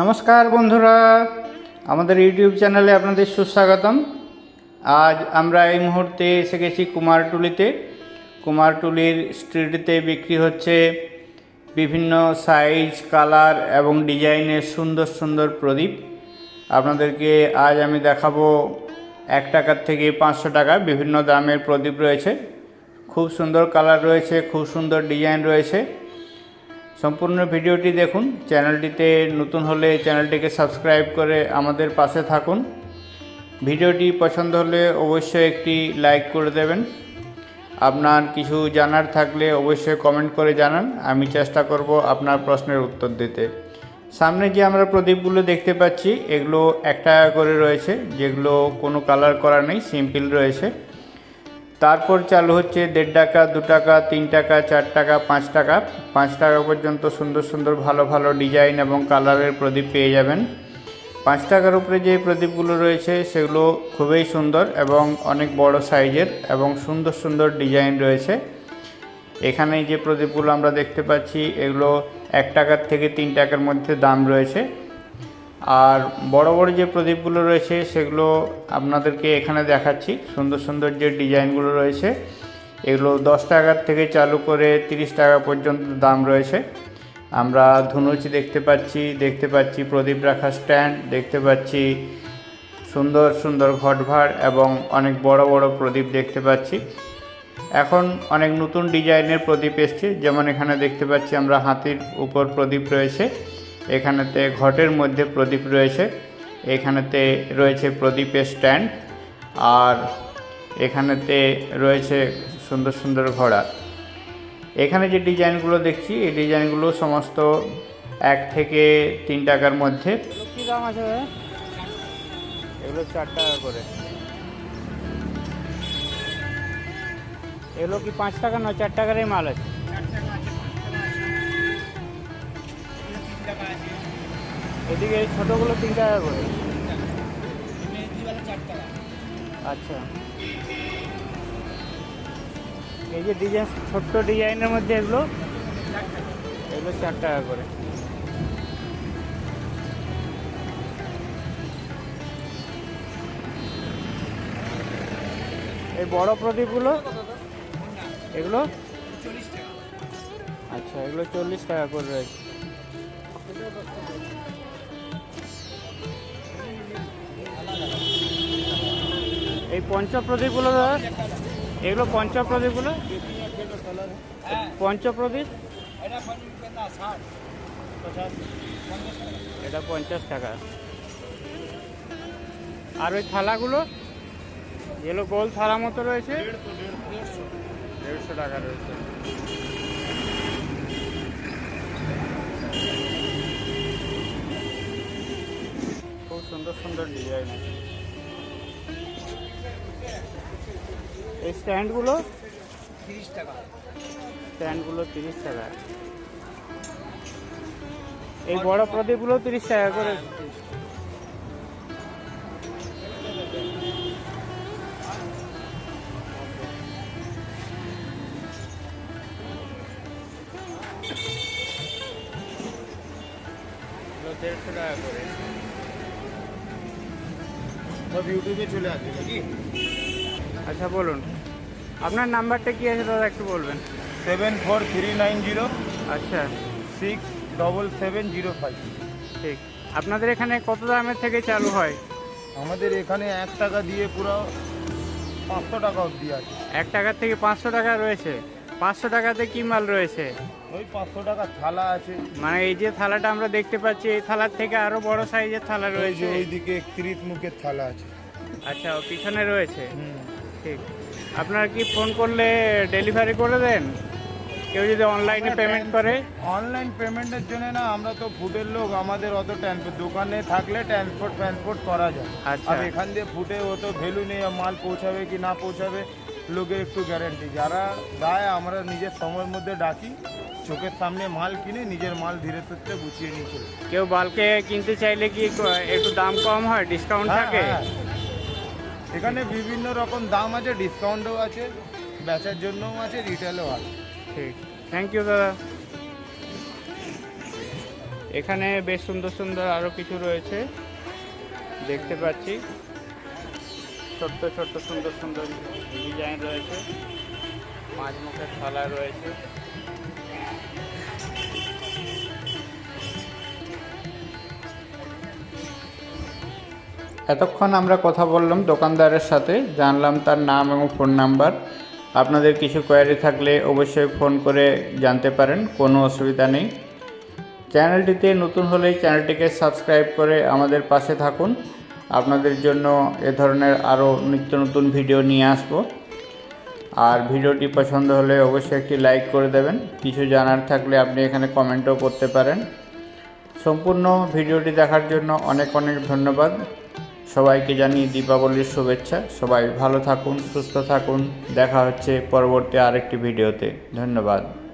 নমস্কার বন্ধুরা, আমাদের ইউটিউব চ্যানেলে আপনাদের সুস্বাগতম। আজ আমরা এই মুহূর্তে এসে গেছি কুমারটুলিতে। কুমারটুলির স্ট্রিটে বিক্রি হচ্ছে বিভিন্ন সাইজ কালার এবং ডিজাইনের সুন্দর সুন্দর প্রদীপ। আপনাদেরকে আজ আমি দেখাবো এক টাকার থেকে পাঁচশো টাকা বিভিন্ন দামের প্রদীপ রয়েছে। খুব সুন্দর কালার রয়েছে, খুব সুন্দর ডিজাইন রয়েছে। সম্পূর্ণ ভিডিওটি দেখুন। চ্যানেলটিতে নতুন হলে চ্যানেলটিকে সাবস্ক্রাইব করে আমাদের পাশে থাকুন। ভিডিওটি পছন্দ হলে অবশ্যই একটি লাইক করে দেবেন। আপনার কিছু জানার থাকলে অবশ্যই কমেন্ট করে জানান। আমি চেষ্টা করব আপনার প্রশ্নের উত্তর দিতে। সামনে যে আমরা প্রদীপগুলো দেখতে পাচ্ছি, এগুলো এক টাকা করে রয়েছে, যেগুলো কোনো কালার করা নেই, সিম্পল রয়েছে। তারপর চালু হচ্ছে দেড় টাকা, দু টাকা, তিন টাকা, চার টাকা, পাঁচ টাকা। পাঁচ টাকা পর্যন্ত সুন্দর সুন্দর ভালো ভালো ডিজাইন এবং কালারের প্রদীপ পেয়ে যাবেন। পাঁচ টাকার উপরে যে প্রদীপগুলো রয়েছে সেগুলো খুবই সুন্দর এবং অনেক বড় সাইজের এবং সুন্দর সুন্দর ডিজাইন রয়েছে। এখানে যে প্রদীপগুলো আমরা দেখতে পাচ্ছি এগুলো এক টাকার থেকে তিন টাকার মধ্যে দাম রয়েছে। আর বড় বড় যে প্রদীপগুলো রয়েছে, সেগুলো আপনাদেরকে এখানে দেখাচ্ছি। সুন্দর সুন্দর যে ডিজাইনগুলো রয়েছে, এগুলো দশ টাকার থেকে চালু করে তিরিশ টাকা পর্যন্ত দাম রয়েছে। আমরা ধুনুচি দেখতে পাচ্ছি দেখতে পাচ্ছি প্রদীপ রাখা স্ট্যান্ড, দেখতে পাচ্ছি সুন্দর সুন্দর ঘটভাড় এবং অনেক বড় বড় প্রদীপ দেখতে পাচ্ছি। এখন অনেক নতুন ডিজাইনের প্রদীপ এসছে, যেমন এখানে দেখতে পাচ্ছি আমরা হাতির উপর প্রদীপ রয়েছে। এখানেতে ঘটের মধ্যে প্রদীপ রয়েছে এখানেতে রয়েছে প্রদীপের স্ট্যান্ড আর এখানেতে রয়েছে সুন্দর সুন্দর ঘোড়া। এখানে যে ডিজাইনগুলো দেখছি এই ডিজাইনগুলো সমস্ত এক থেকে তিন টাকার মধ্যে। কী দাম আছে এগুলো চার টাকা করে। এগুলো কি পাঁচ টাকা নয় চার টাকারই মাল আছে? এদিকে এই ছোটোগুলো তিন টাকা করে। আচ্ছা। এই যে ডিজাইন ছোট্ট ডিজাইনের মধ্যে এগুলো এগুলো চার টাকা করে। এই বড় প্রদীপগুলো, এগুলো? আচ্ছা এগুলো চল্লিশ টাকা করে রয়েছে। এই পঞ্চপ্রদীপগুলো দাদা এগুলো পঞ্চপ্রদীপগুলো? পঞ্চপ্রদীপ? এটা পঞ্চাশ টাকা। আর ওই থালাগুলো? এগুলো গোল থালা মতো রয়েছে। দেড়শো টাকা রয়েছে। খুব সুন্দর সুন্দর ডিজাইন আছে। এই স্ট্যান্ডগুলো? তিরিশ টাকা। স্ট্যান্ডগুলো তিরিশ টাকা। এই বড় প্রদীপগুলো তিরিশ টাকা করে। দেড়শো টাকা করে। সব ইউটিউবে চলে আসবে নাকি? আচ্ছা বলুন। আপনার নাম্বারটা কি আছে দাদা একটু বলবেন? Seven four three nine zero আচ্ছা। Six double seven zero five. ঠিক। আপনাদের এখানে কত দামের থেকে চালু হয়? আমাদের এখানে এক টাকা দিয়ে পুরো পাঁচশো টাকা অবধি আছে। এক টাকার থেকে পাঁচশো টাকা রয়েছে? পাঁচশো টাকাতে কি মাল রয়েছে? ওই পাঁচশো টাকা থালা আছে। মানে এই যে থালাটা আমরা দেখতে পাচ্ছি এই থালার থেকে আরও বড় সাইজের থালা রয়েছে। ওইদিকে একত্রিশ মুখের থালা আছে। আচ্ছা ও পিছনে রয়েছে? ঠিক। আপনারা কি ফোন করলে ডেলিভারি করে দেন? কেউ যদি অনলাইনে পেমেন্ট করে? অনলাইন পেমেন্টের জন্য না আমরা তো ফুডের লোক আমাদের অত ট্রান্সপোর্ট দোকানে থাকলে ট্রান্সপোর্ট ট্রান্সপোর্ট করা যায়। আচ্ছা। আর এখান দিয়ে ফুটে অত ভ্যালু নেই মাল পৌঁছাবে কি না পৌঁছাবে লোকের একটু গ্যারেন্টি যারা দেয় আমরা নিজের সময়ের মধ্যে ডাকি চোখের সামনে মাল কিনে নিজের মাল ধীরে সুস্থে গুছিয়ে নিয়ে চলে। কেউ বালকে কিনতে চাইলে কি ক- একটু দাম কম হয়? ডিসকাউন্ট হ্যাঁ, থাকে? হ্যাঁ। এখানে বিভিন্ন রকম দাম আছে ডিসকাউন্টও আছে বেচার জন্যও আছে রিটেলও আছে। ঠিক। থ্যাংক ইউ দাদা। এখানে বেশ সুন্দর সুন্দর আরও কিছু রয়েছে। দেখতে পাচ্ছি। ছোট্ট ছোট্ট, সুন্দর সুন্দর ডিজাইন রয়েছে। মাছ মুখের থালা রয়েছে। এতক্ষণ আমরা কথা বললাম দোকানদারের সাথে, জানলাম তার নাম এবং ফোন নাম্বার। আপনাদের কিছু কোয়ারি থাকলে অবশ্যই ফোন করে জানতে পারেন, কোনো অসুবিধা নেই। চ্যানেলটিতে নতুন হলে চ্যানেলটিকে সাবস্ক্রাইব করে আমাদের পাশে থাকুন। আপনাদের জন্য এ ধরনের আরও নিত্য নতুন ভিডিও নিয়ে আসব। আর ভিডিওটি পছন্দ হলে অবশ্যই একটি লাইক করে দেবেন। কিছু জানার থাকলে আপনি এখানে কমেন্টও করতে পারেন। সম্পূর্ণ ভিডিওটি দেখার জন্য অনেক অনেক ধন্যবাদ। সবাইকে জানিয়ে দীপাবলির শুভেচ্ছা। সবাই ভালো থাকুন, সুস্থ থাকুন। দেখা হচ্ছে পরবর্তী আরেকটি ভিডিওতে। ধন্যবাদ।